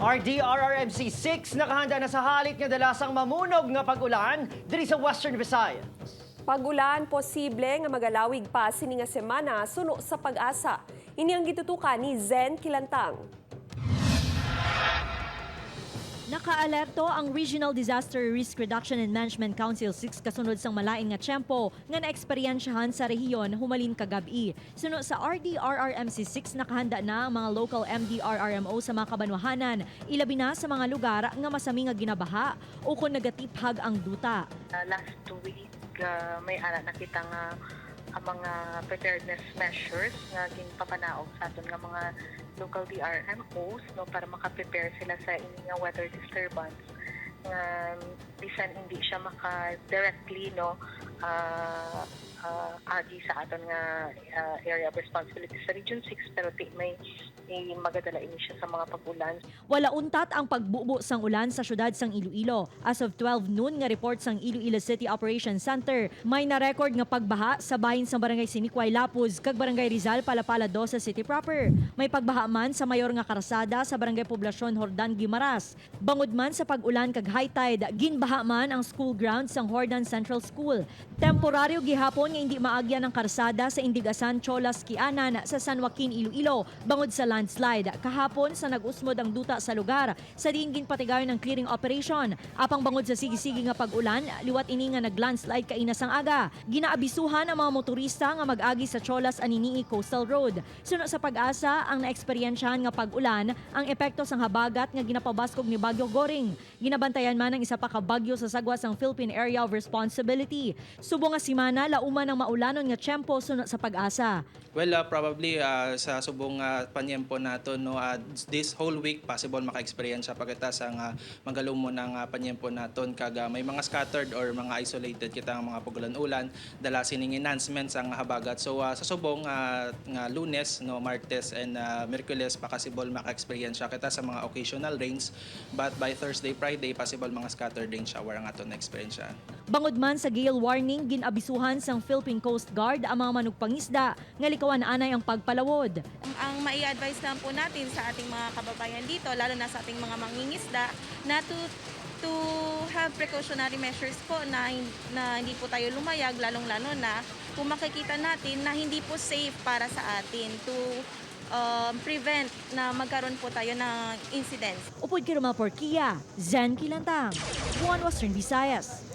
RDRRMC 6 nakahanda na sa halit nga dalasang mamunog nga pag-ulan diri sa Western Visayas. Pagulan, posible nga magalawig pa sini nga semana suno sa pag-asa. Ini ang gitutukan ni Zen Kilantang. Nakaalerto ang Regional Disaster Risk Reduction and Management Council 6 kasunod sang malain nga tiyempo nga naeksperyensyahan sa rehiyon humalin kagabi. Suno sa RDRRMC 6 nakahanda na ang mga local MDRRMO sa mga kabanwahanan, ilabi na sa mga lugar nga masami nga ginabaha o kung negatiphag ang duta. Uh, last week, uh, may ana nakita nga ang mga preparedness measures nga ginpapanaog sa aton mga local DRMOs no para maka-prepare sila sa ini weather disturbance. Nga bisan hindi siya maka directly no uh, uh, agi sa aton nga uh, area of responsibility sa region 6 pero ti may, may magadala ini siya sa mga pag-ulan Wala untat ang pagbubo sang ulan sa syudad sang Iloilo. As of 12 noon nga report sang Iloilo City Operations Center, may na-record nga pagbaha sa bahin sa barangay Sinikway Lapuz kag barangay Rizal Palapala 2 sa city proper. May pagbaha man sa mayor nga karasada sa barangay Poblasyon Hordan Gimaras. Bangod man sa pag-ulan kag high tide, ginbaha man ang school grounds sang Hordan Central School. Temporaryo gihapon nga hindi maagyan ang karsada sa Indigasan Cholas Kianan sa San Joaquin Iloilo bangod sa landslide. Kahapon sa nag-usmod ang duta sa lugar sa diin ginpatigayon ng clearing operation. Apang bangod sa sige-sige nga pag-ulan, liwat ini nga nag-landslide kaina sang aga. Ginaabisuhan ang mga motorista nga mag-agi sa Cholas Aninii Coastal Road. Suno sa pag-asa ang naeksperyensyahan nga pag-ulan ang epekto sang habagat nga ginapabaskog ni Bagyo Goring. Ginabantayan man ang isa pa ka bagyo sa sagwa sang Philippine Area of Responsibility. Subo nga simana lauman ang maulanon nga tiyempo suno sa pag-asa. Well, uh, probably uh, sa subong uh, panyempo nato no uh, this whole week possible maka-experience siya pagkita sa nga magalumo ng uh, panyempo naton kag uh, may mga scattered or mga isolated kita nga mga pagulan-ulan dala sining enhancements ang habagat. So uh, sa subong uh, nga Lunes no Martes and uh, Miyerkules possible maka-experience kita sa mga occasional rains but by Thursday, Friday possible mga scattered rain shower ang aton na experience siya. Bangod man sa gale warning, ginabisuhan sang Philippine Coast Guard ang mga manugpangisda nga likawan anay ang pagpalawod. Ang, ang mai-advise lang po natin sa ating mga kababayan dito, lalo na sa ating mga mangingisda, na to to have precautionary measures po na, na hindi po tayo lumayag, lalong-lalo na kung makikita natin na hindi po safe para sa atin to um, prevent na magkaroon po tayo ng incidents. Upod kiruma Porkia, Zen Kilantang, One Western Visayas.